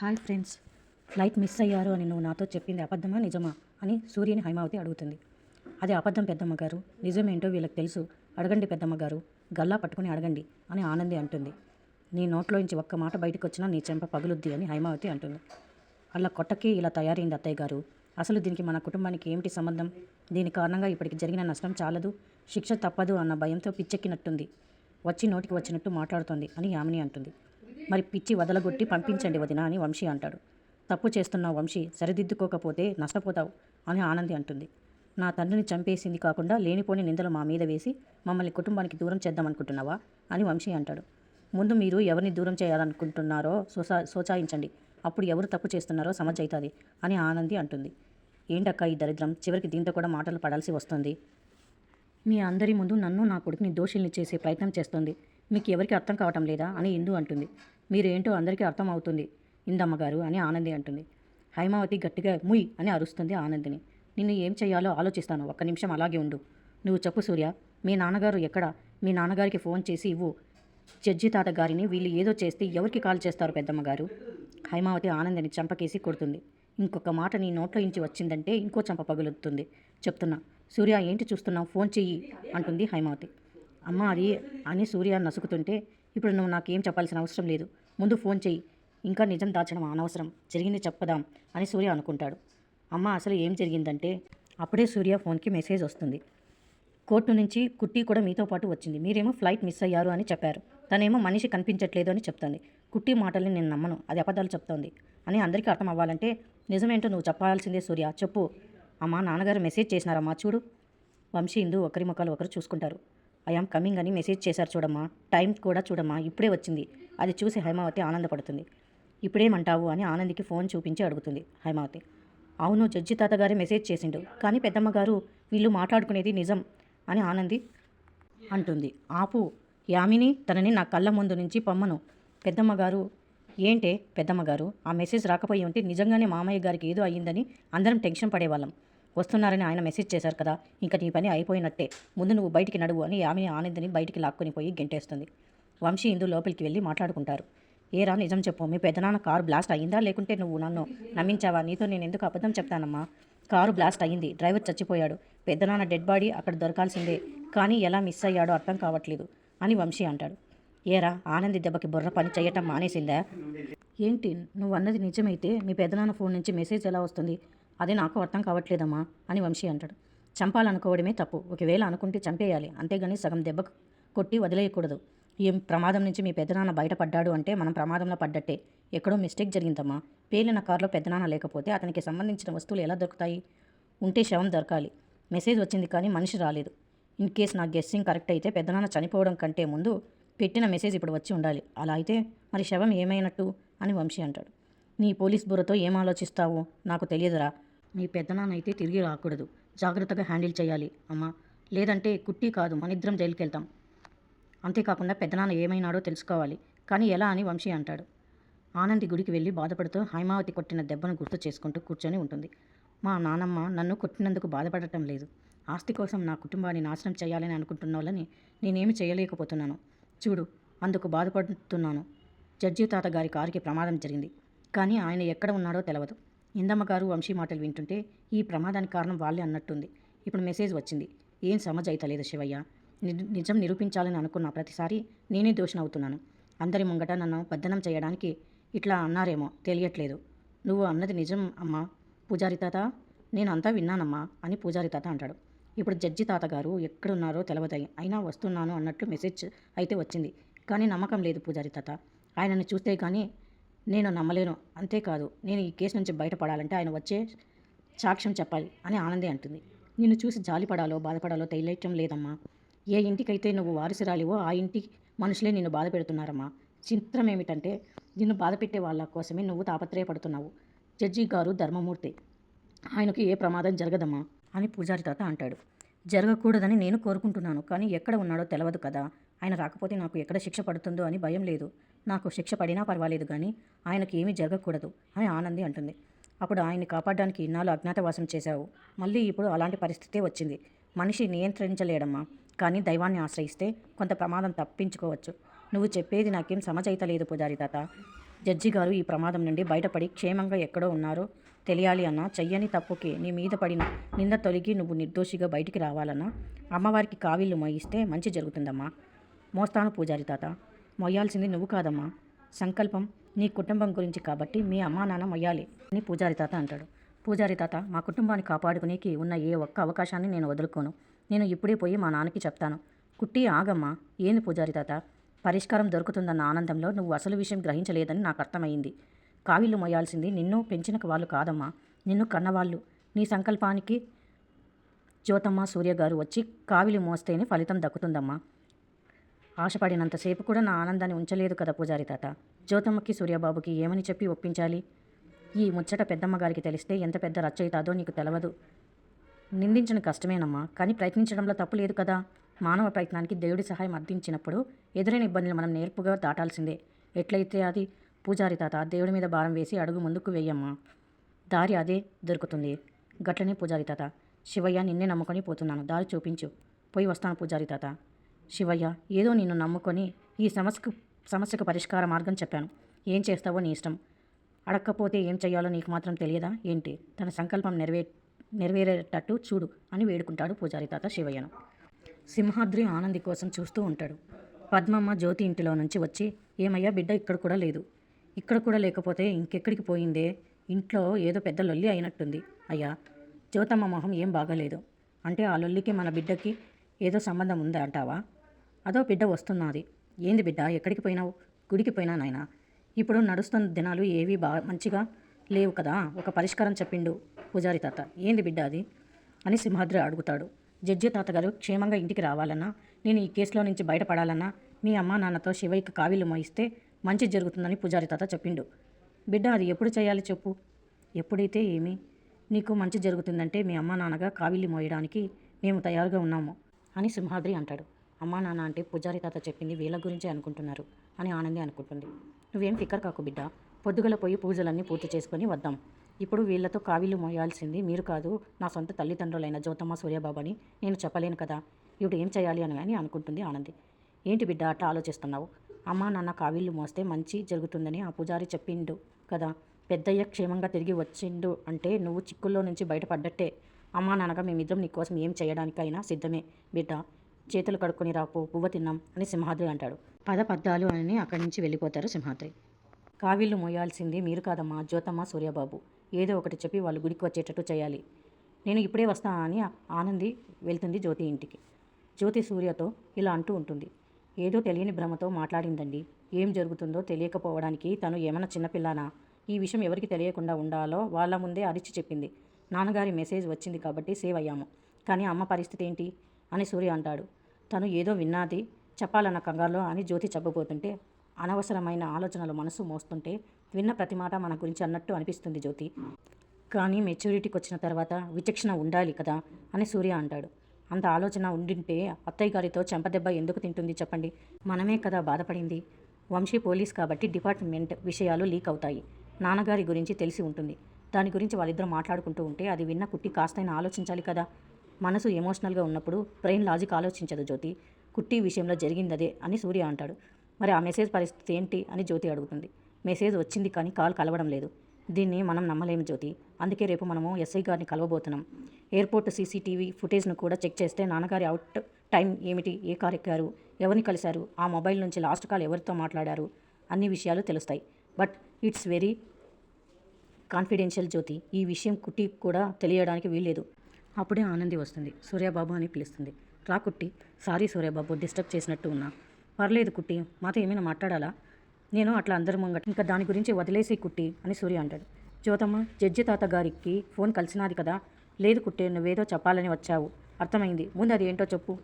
Hi friends. Flight miss అయ్యారు అని నువ్వు నాతో చెప్పింది అబద్ధమా నిజమా అని సూర్యని హైమావతి అడుగుతుంది. అది అబద్ధం పెద్దమ్మ గారు. నిజమేంటో వీళ్ళకి తెలుసు. అడగండి పెద్దమ్మ గారు. గల్లా పట్టుకుని అడగండి అని ఆనంది అంటుంది. నీ నోట్లోంచి ఒక్క మాట బయటకు వచ్చినా నీ చెంప పగులుద్ది అని హైమావతి అంటుంది. అలా కొట్టకి ఇలా తయారైంది అత్తయ్య గారు. అసలు దీనికి మన కుటుంబానికి ఏమిటి సంబంధం? దీని కారణంగా ఇప్పటికి జరిగిన నష్టం చాలదు శిక్ష తప్పదు అన్న భయంతో పిచ్చెక్కినట్టుంది. వచ్చి నోటికి వచ్చినట్టు మాట్లాడుతోంది అని యామిని అంటుంది. మరి పిచ్చి వదలగొట్టి పంపించండి వదిన అని వంశీ అంటాడు. తప్పు చేస్తున్నావు వంశీ సరిదిద్దుకోకపోతే నష్టపోతావు అని ఆనంది అంటుంది. నా తండ్రిని చంపేసింది కాకుండా లేనిపోని నిందలు మా మీద వేసి మమ్మల్ని కుటుంబానికి దూరం చేద్దామనుకుంటున్నావా అని వంశీ అంటాడు. ముందు మీరు ఎవరిని దూరం చేయాలనుకుంటున్నారో సోసా సోచాయించండి. అప్పుడు ఎవరు తప్పు చేస్తున్నారో సమజైతుంది అని ఆనంది అంటుంది. ఏంటక్క ఈ దరిద్రం? చివరికి దీంతో కూడా మాటలు పడాల్సి వస్తుంది. మీ అందరి ముందు నన్ను నా కొడుకుని దోషుల్ని చేసే ప్రయత్నం చేస్తుంది. మీకు ఎవరికి అర్థం కావటం లేదా అని ఇందు అంటుంది. మీరేంటో అందరికీ అర్థం అవుతుంది అని ఆనంది అంటుంది. హైమావతి గట్టిగా ముయ్ అని అరుస్తుంది ఆనందిని. నిన్ను ఏం చేయాలో ఆలోచిస్తాను. ఒక్క నిమిషం అలాగే ఉండు. నువ్వు చెప్పు సూర్య మీ నాన్నగారు ఎక్కడ? మీ నాన్నగారికి ఫోన్ చేసి ఇవ్వు. జడ్జి తాత గారిని వీళ్ళు ఏదో చేస్తే ఎవరికి కాల్ చేస్తారు పెద్దమ్మ గారు హైమావతి ఆనందిని చంపకేసి కొడుతుంది. ఇంకొక మాట నీ నోట్లో ఇంచి వచ్చిందంటే ఇంకో చంప పగులుతుంది. చెప్తున్నా. సూర్య ఏంటి చూస్తున్నావు? ఫోన్ చెయ్యి అంటుంది హైమావతి. అమ్మ అది అని సూర్య నసుకుతుంటే ఇప్పుడు నువ్వు నాకేం చెప్పాల్సిన అవసరం లేదు. ముందు ఫోన్ చేయి ఇంకా నిజం దాచడం అనవసరం. జరిగింది చెప్పదాం అని సూర్య అనుకుంటాడు. అమ్మ అసలు ఏం జరిగిందంటే అప్పుడే సూర్య ఫోన్కి మెసేజ్ వస్తుంది. కోర్టు నుంచి కుట్టి కూడా మీతో పాటు వచ్చింది. మీరేమో ఫ్లైట్ మిస్ అయ్యారు అని చెప్పారు. తనేమో మనిషి కనిపించట్లేదు అని చెప్తుంది. కుట్టి మాటల్ని నేను నమ్మను. అది అబద్ధాలు చెప్తోంది. అని అందరికీ అర్థం అవ్వాలంటే నిజమేంటో నువ్వు చెప్పాల్సిందే సూర్య. చెప్పు. అమ్మా నాన్నగారు మెసేజ్ చేసినారమ్మా చూడు. వంశీ ఇందు ఒకరి ముఖాలు ఒకరు చూసుకుంటారు. ఐఆమ్ కమింగ్ అని మెసేజ్ చేశారు చూడమ్మా. టైం కూడా చూడమ్మా. ఇప్పుడే వచ్చింది. అది చూసి హైమావతి ఆనందపడుతుంది. ఇప్పుడేమంటావు అని ఆనందికి ఫోన్ చూపించి అడుగుతుంది హైమావతి. అవును జడ్జి తాతగారే మెసేజ్ చేసిండు. కానీ పెద్దమ్మ గారు వీళ్ళు మాట్లాడుకునేది నిజం అని ఆనంది అంటుంది. ఆపు యామిని తనని నా కళ్ళ ముందు నుంచి పమ్మను. పెద్దమ్మ గారు ఏంటే పెద్దమ్మ గారు ఆ మెసేజ్ రాకపోయి ఉంటే నిజంగానే మామయ్య గారికి ఏదో అయ్యిందని అందరం టెన్షన్ పడేవాళ్ళం. వస్తున్నారని ఆయన మెసేజ్ చేశారు కదా. ఇంకా నీ పని అయిపోయినట్టే. ముందు నువ్వు బయటికి నడువు అని యామిని ఆనందిని బయటికి లాక్కొని పోయి గెంటేస్తుంది. వంశీ ఇందు లోపలికి వెళ్ళి మాట్లాడుకుంటారు. ఏరా నిజం చెప్పు మీ పెదనాన్న కారు బ్లాస్ట్ అయ్యిందా లేకుంటే నువ్వు నన్ను నమ్మించావా? నీతో నేను ఎందుకు అబద్ధం చెప్తానమ్మా? కారు బ్లాస్ట్ అయ్యింది డ్రైవర్ చచ్చిపోయాడు. పెద్దనాన్న డెడ్ బాడీ అక్కడ దొరకాల్సిందే. కానీ ఎలా మిస్ అయ్యాడో అర్థం కావట్లేదు అని వంశీ అంటాడు. ఏరా ఆనంది దెబ్బకి బుర్ర పని చేయటం మానేసిందా? ఏంటి? నువ్వు అన్నది నిజమైతే మీ పెద్దనాన్న ఫోన్ నుంచి మెసేజ్ ఎలా వస్తుంది? అది నాకు అర్థం కావట్లేదమ్మా అని వంశీ అంటాడు. చంపాలనుకోవడమే తప్పు. ఒకవేళ అనుకుంటే చంపేయాలి. అంతేగాని సగం దెబ్బ కొట్టి వదిలేయకూడదు. ఈ ప్రమాదం నుంచి మీ పెద్దనాన్న బయటపడ్డాడు అంటే మనం ప్రమాదంలో పడ్డట్టే. ఎక్కడో మిస్టేక్ జరిగిందమ్మా. పేలిన కారులో పెద్దనాన్న లేకపోతే అతనికి సంబంధించిన వస్తువులు ఎలా దొరుకుతాయి? ఉంటే శవం దొరకాలి. మెసేజ్ వచ్చింది కానీ మనిషి రాలేదు. ఇన్ కేస్ నా గెస్సింగ్ కరెక్ట్ అయితే పెద్దనాన్న చనిపోవడం కంటే ముందు పెట్టిన మెసేజ్ ఇప్పుడు వచ్చి ఉండాలి. అలా అయితే మరి శవం ఏమైనట్టు? అని వంశీ అంటాడు. నీ పోలీస్ బుర్రతో ఏం ఆలోచిస్తావు? నాకు తెలియదురా. నీ పెద్దనాన్న అయితే తిరిగి రాకూడదు. జాగ్రత్తగా హ్యాండిల్ చేయాలి అమ్మా. లేదంటే కుట్టి కాదు మనిద్దరం జైలుకి వెళ్తాం అంతేకాకుండా పెద్దనాన్న ఏమైనాడో తెలుసుకోవాలి. కానీ ఎలా అని వంశీ అంటాడు. ఆనంది గుడికి వెళ్ళి బాధపడుతూ హైమావతి కొట్టిన దెబ్బను గుర్తు చేసుకుంటూ కూర్చొని ఉంటుంది. మా నానమ్మ నన్ను కొట్టినందుకు బాధపడటం లేదు. ఆస్తి కోసం నా కుటుంబాన్ని నాశనం చేయాలని అనుకుంటున్న వాళ్ళని నేనేమి చేయలేకపోతున్నాను. చూడు అందుకు బాధపడుతున్నాను. జడ్జి తాత గారి కారుకి ప్రమాదం జరిగింది. కానీ ఆయన ఎక్కడ ఉన్నాడో తెలవదు. ఇందమ్మగారు వంశీ మాటలు వింటుంటే ఈ ప్రమాదానికి కారణం వాళ్ళే అన్నట్టుంది. ఇప్పుడు మెసేజ్ వచ్చింది. ఏం సమజ్ అయితలేదు శివయ్య. నిజం నిరూపించాలని అనుకున్న ప్రతిసారి నేనే దోషణ అవుతున్నాను. అందరి ముంగట నన్ను బద్దనం చేయడానికి ఇట్లా అన్నారేమో తెలియట్లేదు. నువ్వు అన్నది నిజం అమ్మా. పూజారి తాత నేను అంతా విన్నానమ్మా అని పూజారి తాత అంటాడు. ఇప్పుడు జడ్జి తాత గారు ఎక్కడున్నారో తెలవదాయి అయినా వస్తున్నాను అన్నట్లు మెసేజ్ అయితే వచ్చింది. కానీ నమ్మకం లేదు పూజారి తాత. ఆయనను చూస్తే కానీ నేను నమ్మలేను. అంతేకాదు నేను ఈ కేసు నుంచి బయటపడాలంటే ఆయన వచ్చే సాక్ష్యం చెప్పాలి అని ఆనందే అంటుంది. నిన్ను చూసి జాలిపడాలో బాధపడాలో తెలియటం లేదమ్మా. ఏ ఇంటికైతే నువ్వు వారసురాలివో ఆ ఇంటి మనుషులే నిన్ను బాధ పెడుతున్నారమ్మా. చిత్రం ఏమిటంటే నిన్ను బాధ పెట్టే వాళ్ళ కోసమే నువ్వు తాపత్రయపడుతున్నావు. జడ్జి గారు ధర్మమూర్తి. ఆయనకు ఏ ప్రమాదం జరగదమ్మా అని పూజారి తాత అంటాడు. జరగకూడదని నేను కోరుకుంటున్నాను కానీ ఎక్కడ ఉన్నాడో తెలియదు కదా. ఆయన రాకపోతే నాకు ఎక్కడ శిక్ష పడుతుందో అని భయం లేదు. నాకు శిక్ష పడినా పర్వాలేదు కానీ ఆయనకి ఏమీ జరగకూడదు అని ఆనంది అంటుంది. అప్పుడు ఆయన్ని కాపాడడానికి ఇన్నాళ్ళు అజ్ఞాతవాసం చేశావు. మళ్ళీ ఇప్పుడు అలాంటి పరిస్థితే వచ్చింది. మనిషి నియంత్రించలేడమ్మా. కానీ దైవాన్ని ఆశ్రయిస్తే కొంత ప్రమాదం తప్పించుకోవచ్చు. నువ్వు చెప్పేది నాకేం సమజైతలేదు పూజారి తాత. జడ్జి గారు ఈ ప్రమాదం నుండి బయటపడి క్షేమంగా ఎక్కడో ఉన్నారో తెలియాలి అన్నా చెయ్యని తప్పుకి నీ మీద పడిన నింద తొలగి నువ్వు నిర్దోషిగా బయటికి రావాలన్నా అమ్మవారికి కావిళ్ళు మోయిస్తే మంచి జరుగుతుందమ్మా. మోస్తాను పూజారి తాత. మొయ్యాల్సింది నువ్వు కాదమ్మా. సంకల్పం నీ కుటుంబం గురించి కాబట్టి మీ అమ్మా నాన్న మొయ్యాలి అని పూజారి తాత అంటాడు. పూజారి తాత మా కుటుంబాన్ని కాపాడుకునేకి ఉన్న ఏ ఒక్క అవకాశాన్ని నేను వదులుకోను. నేను ఇప్పుడే పోయి మా నాన్నకి చెప్తాను. కుట్టి ఆగమ్మా. ఏంది పూజారి తాత? పరిష్కారం దొరుకుతుందన్న ఆనందంలో నువ్వు అసలు విషయం గ్రహించలేదని నాకు అర్థమైంది. కావిళ్ళు మొయ్యాల్సింది నిన్ను పెంచిన వాళ్ళు కాదమ్మా. నిన్ను కన్నవాళ్ళు. నీ సంకల్పానికి జ్యోతమ్మ సూర్య గారు వచ్చి కావిలి మోస్తేనే ఫలితం దక్కుతుందమ్మా. ఆశపడినంతసేపు కూడా నా ఆనందాన్ని ఉంచలేదు కదా పూజారి తాత. జ్యోతమ్మకి సూర్యబాబుకి ఏమని చెప్పి ఒప్పించాలి? ఈ ముచ్చట పెద్దమ్మ గారికి తెలిస్తే ఎంత పెద్ద రచ్చయితాదో నీకు తెలవదు. నిందించిన కష్టమేనమ్మా కానీ ప్రయత్నించడంలో తప్పు లేదు కదా. మానవ ప్రయత్నానికి దేవుడి సహాయం అర్థించినప్పుడు ఎదురైన ఇబ్బందులు మనం నేర్పుగా దాటాల్సిందే. ఎట్లయితే అది? పూజారి తాత దేవుడి మీద భారం వేసి అడుగు ముందుకు వెయ్యమ్మా దారి అదే దొరుకుతుంది. గట్లనే పూజారి తాత శివయ్య నిన్నే నమ్ముకొని పోతున్నాను. దారి చూపించు. పోయి వస్తాను పూజారి తాత. శివయ్య ఏదో నిన్ను నమ్ముకొని ఈ సమస్యకు సమస్యకు పరిష్కార మార్గం చెప్పాను. ఏం చేస్తావో నీ ఇష్టం. అడక్కపోతే ఏం చేయాలో నీకు మాత్రం తెలియదా? ఏంటి? తన సంకల్పం నెరవే నెరవేరేటట్టు చూడు అని వేడుకుంటాడు పూజారి తాత శివయ్యను. సింహాద్రి ఆనంది కోసం చూస్తూ ఉంటాడు. పద్మమ్మ జ్యోతి ఇంటిలో నుంచి వచ్చి ఏమయ్యా బిడ్డ ఇక్కడ కూడా లేదు. ఇక్కడ కూడా లేకపోతే ఇంకెక్కడికి పోయిందే? ఇంట్లో ఏదో పెద్ద లొల్లి అయినట్టుంది. అయ్యా జ్యోతమ్మ మొహం ఏం బాగాలేదు. అంటే ఆ లొల్లికి మన బిడ్డకి ఏదో సంబంధం ఉందా అంటావా? అదో బిడ్డ వస్తున్నది. ఏంది బిడ్డ ఎక్కడికి పోయినావు? గుడికి పోయినా నాయనా? ఇప్పుడు నడుస్తున్న దినాలు ఏవి బా మంచిగా లేవు కదా? ఒక పరిష్కారం చెప్పిండు పూజారి తాత. ఏంది బిడ్డ అది? అని సింహాద్రి అడుగుతాడు. జడ్జి తాతగారు క్షేమంగా ఇంటికి రావాలన్నా నేను ఈ కేసులో నుంచి బయటపడాలన్నా మీ అమ్మ నాన్నతో శివయ్యకి కావిలు మోయిస్తే మంచి జరుగుతుందని పూజారి తాత చెప్పిండు. బిడ్డ అది ఎప్పుడు చేయాలి చెప్పు? ఎప్పుడైతే ఏమి? నీకు మంచి జరుగుతుందంటే మీ అమ్మ నాన్నగా కావిలి మోయడానికి మేము తయారుగా ఉన్నాము అని సింహాద్రి అంటాడు. అమ్మా నాన్న అంటే పూజారి తాత చెప్పింది వీళ్ళ గురించే అనుకుంటున్నారు అని ఆనంది అనుకుంటుంది. నువ్వేం ఫిక్కర్ కాకు బిడ్డ. పొద్దుగల పోయి పూజలన్నీ పూర్తి చేసుకొని వద్దాం. ఇప్పుడు వీళ్ళతో కావిళ్ళు మోయాల్సింది మీరు కాదు నా సొంత తల్లిదండ్రులైన జ్యోతమ్మ సూర్యబాబు అని నేను చెప్పలేను కదా. ఇప్పుడు ఏం చేయాలి అని అని అనుకుంటుంది ఆనంది. ఏంటి బిడ్డ అట్ట ఆలోచిస్తున్నావు? అమ్మా నాన్న కావిళ్ళు మోస్తే మంచి జరుగుతుందని ఆ పూజారి చెప్పిండు కదా. పెద్దయ్య క్షేమంగా తిరిగి వచ్చిండు అంటే నువ్వు చిక్కుల్లో నుంచి బయటపడ్డట్టే. అమ్మా నాన్నగా మేమిద్దరం నీకోసం ఏం చేయడానికైనా సిద్ధమే బిడ్డ. చేతులు కడుక్కొని రాపో పువ్వ తిన్నాం అని సింహాద్రి అంటాడు. పద పద్దాలు అని అక్కడి నుంచి వెళ్ళిపోతారు సింహాద్రి. కావిళ్ళు మోయాల్సింది మీరు కాదమ్మా జ్యోతమ్మ సూర్యబాబు. ఏదో ఒకటి చెప్పి వాళ్ళు గుడికి వచ్చేటట్టు చేయాలి. నేను ఇప్పుడే వస్తా అని ఆనంది వెళ్తుంది జ్యోతి ఇంటికి. జ్యోతి సూర్యతో ఇలా అంటూ ఉంటుంది. ఏదో తెలియని భ్రమతో మాట్లాడిందండి. ఏం జరుగుతుందో తెలియకపోవడానికి తను ఏమన్నా చిన్నపిల్లనా? ఈ విషయం ఎవరికి తెలియకుండా ఉండాలో వాళ్ళ ముందే అరిచి చెప్పింది. నాన్నగారి మెసేజ్ వచ్చింది కాబట్టి సేవ్ అయ్యాము. కానీ అమ్మ పరిస్థితి ఏంటి? అని సూర్య అంటాడు. తను ఏదో విన్నాది చెప్పాలన్న కంగారులో అని జ్యోతి చెప్పబోతుంటే అనవసరమైన ఆలోచనలు మనసు మోస్తుంటే విన్న ప్రతి మాట మన గురించి అన్నట్టు అనిపిస్తుంది జ్యోతి. కానీ మెచ్యూరిటీకి వచ్చిన తర్వాత విచక్షణ ఉండాలి కదా అని సూర్య అంటాడు. అంత ఆలోచన ఉండింటే అత్తయ్య గారితో చెంపదెబ్బ ఎందుకు తింటుంది చెప్పండి. మనమే కదా బాధపడింది. వంశీ పోలీస్ కాబట్టి డిపార్ట్మెంట్ విషయాలు లీక్ అవుతాయి. నాన్నగారి గురించి తెలిసి ఉంటుంది. దాని గురించి వాళ్ళిద్దరూ మాట్లాడుకుంటూ ఉంటే అది విన్న కుట్టి కాస్తైనా ఆలోచించాలి కదా. మనసు ఎమోషనల్గా ఉన్నప్పుడు బ్రెయిన్ లాజిక్ ఆలోచించదు జ్యోతి. కుట్టి విషయంలో జరిగిందదే అని సూర్య అంటాడు. మరి ఆ మెసేజ్ పరిస్థితి ఏంటి అని జ్యోతి అడుగుతుంది. మెసేజ్ వచ్చింది కానీ కాల్ కలవడం లేదు. దీన్ని మనం నమ్మలేము జ్యోతి. అందుకే రేపు మనము ఎస్ఐ గారిని కలవబోతున్నాం. ఎయిర్పోర్ట్ సీసీటీవీ ఫుటేజ్ను కూడా చెక్ చేస్తే నాన్నగారి అవుట్ టైం ఏమిటి? ఏ కార్ ఎక్కారు ఎవరిని కలిశారు? ఆ మొబైల్ నుంచి లాస్ట్ కాల్ ఎవరితో మాట్లాడారు? అన్ని విషయాలు తెలుస్తాయి. But it's very confidential Jyothi. ఈ విషయం కుట్టి కూడా తెలియడానికి వీల్లేదు. అప్పుడే ఆనంది వస్తుంది. సూర్యబాబు అని పిలుస్తుంది. రా కుట్టి. సారీ సూర్యబాబు డిస్టర్బ్ చేసినట్టు ఉన్నా. పర్లేదు కుట్టి మాతో ఏమైనా మాట్లాడాలా? నేను అట్లా అందరి ముంగట ఇంకా దాని గురించి వదిలేసి కుట్టి అని సూర్య అంటాడు. జ్యోతమ్మ జడ్జి తాత గారికి ఫోన్ కలిసినాది కదా? లేదు కుట్టి నువ్వేదో చెప్పాలని వచ్చావు. అర్థమైంది. ముందు అది ఏంటో చెప్పు.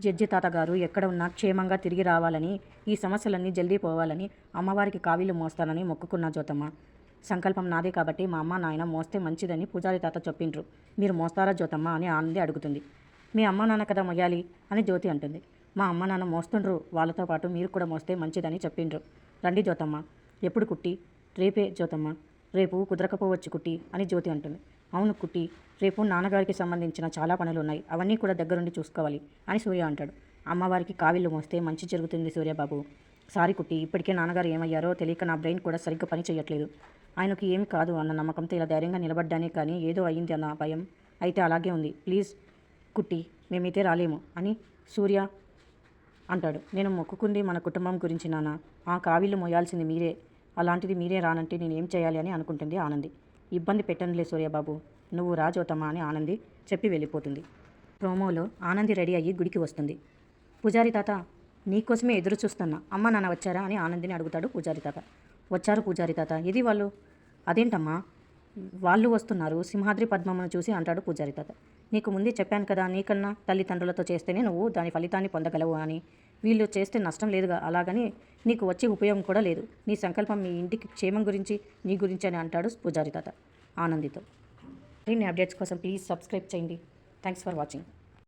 జడ్జి తాత గారు ఎక్కడ ఉన్నా క్షేమంగా తిరిగి రావాలని ఈ సమస్యలన్నీ జల్దీ పోవాలని అమ్మవారికి కావీలు మోస్తానని మొక్కుకున్నా జ్యోతమ్మ. సంకల్పం నాదే కాబట్టి మా అమ్మ నాయన మోస్తే మంచిదని పూజారి తాత చెప్పిండ్రు. మీరు మోస్తారా జ్యోతమ్మ అని ఆనంది అడుగుతుంది. మీ అమ్మ నాన్న కదా మొయ్యాలి అని జ్యోతి అంటుంది. మా అమ్మ నాన్న మోస్తుండ్రు. వాళ్ళతో పాటు మీరు కూడా మోస్తే మంచిదని చెప్పిండ్రు. రండి జ్యోతమ్మ. ఎప్పుడు కుట్టి? రేపే జ్యోతమ్మ. రేపు కుదరకపోవచ్చు కుట్టి అని జ్యోతి అంటుంది. అవును కుట్టి. రేపు నాన్నగారికి సంబంధించిన చాలా పనులు ఉన్నాయి అవన్నీ కూడా దగ్గరుండి చూసుకోవాలి అని సూర్య అంటాడు. అమ్మవారికి కావిళ్ళు మోస్తే మంచి జరుగుతుంది సూర్యబాబు. సారీ కుట్టి ఇప్పటికే నాన్నగారు ఏమయ్యారో తెలియక నా బ్రెయిన్ కూడా సరిగ్గా పని చేయట్లేదు. ఆయనకు ఏమి కాదు అన్న నమ్మకంతో ఇలా ధైర్యంగా నిలబడ్డానే కానీ ఏదో అయ్యింది అన్న భయం అయితే అలాగే ఉంది. ప్లీజ్ కుట్టి మేమైతే రాలేము అని సూర్య అంటాడు. నేను మొక్కుకుంది మన కుటుంబం గురించి నాన్న. ఆ కావిళ్ళు మోయాల్సింది మీరే. అలాంటిది మీరే రానంటే నేను ఏం చేయాలి అని అనుకుంటుంది ఆనంది. ఇబ్బంది పెట్టనులే సూర్యబాబు నువ్వు రాజోతమ్మా అని ఆనంది చెప్పి వెళ్ళిపోతుంది. ప్రోమోలో ఆనంది రెడీ అయ్యి గుడికి వస్తుంది. పూజారి తాత నీకోసమే ఎదురు చూస్తున్నా. అమ్మ నాన్న వచ్చారా అని ఆనందిని అడుగుతాడు పూజారి తాత. వచ్చారు పూజారి తాత. ఇది వాళ్ళు? అదేంటమ్మా? వాళ్ళు వస్తున్నారు. సింహాద్రి పద్మమ్మను చూసి అంటాడు పూజారి తాత. నీకు ముందే చెప్పాను కదా నీకన్నా తల్లిదండ్రులతో చేస్తేనే నువ్వు దాని ఫలితాన్ని పొందగలవు అని. వీళ్ళు చేస్తే నష్టం లేదుగా అలాగని నీకు వచ్చే ఉపయోగం కూడా లేదు. నీ సంకల్పం మీ ఇంటికి క్షేమం గురించి నీ గురించి అని అంటాడు పూజారి తాత ఆనందితో. మరిన్ని అప్డేట్స్ కోసం ప్లీజ్ సబ్స్క్రైబ్ చేయండి. Thanks for watching.